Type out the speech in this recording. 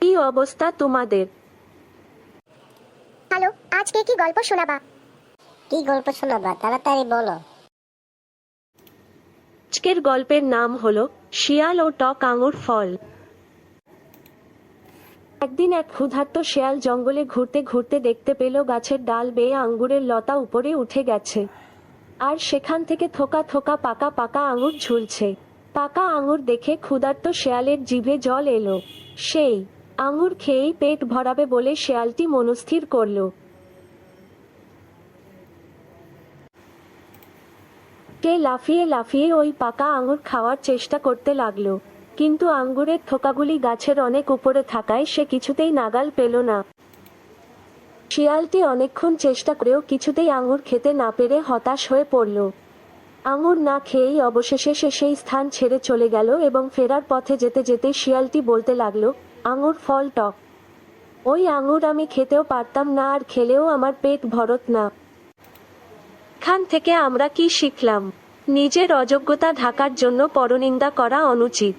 কি অবস্থা তোমাদের? হ্যালো আজকে কি গল্প শোনাবা? কি গল্প শোনাবা? তাড়াতাড়ি বলো। আজকের গল্পের নাম হলো শিয়াল ও টক আঙুর ফল। একদিন এক ক্ষুধার্ত শেয়াল জঙ্গলে ঘুরতে ঘুরতে দেখতে পেল গাছের ডাল বেয়ে আঙ্গুরের লতা উপরে উঠে গেছে। আর সেখান থেকে থোকা থোকা পাকা পাকা আঙুর ঝুলছে। পাকা আঙুর দেখে ক্ষুধার্ত শেয়ালের জিভে জল এলো। সেই আঙুর খেয়েই পেট ভরাবে বলে শেয়ালটি মনস্থির করল। কে লাফিয়ে লাফিয়ে ওই পাকা আঙুর খাওয়ার চেষ্টা করতে লাগল, কিন্তু আঙ্গুরের থোকাগুলি গাছের অনেক উপরে থাকায় সে কিছুতেই নাগাল পেল না। শিয়ালটি অনেকক্ষণ চেষ্টা করেও কিছুতেই আঙুর খেতে না পেরে হতাশ হয়ে পড়ল। আঙুর না খেয়েই অবশেষে সে সেই স্থান ছেড়ে চলে গেল এবং ফেরার পথে যেতে যেতে শিয়ালটি বলতে লাগল আঙুর ফল টক। ওই আঙুর আমি খেতেও পারতাম না আর খেলেও আমার পেট ভরত না। এখান থেকে আমরা কি শিখলাম? নিজের অযোগ্যতা ঢাকার জন্য পরনিন্দা করা অনুচিত।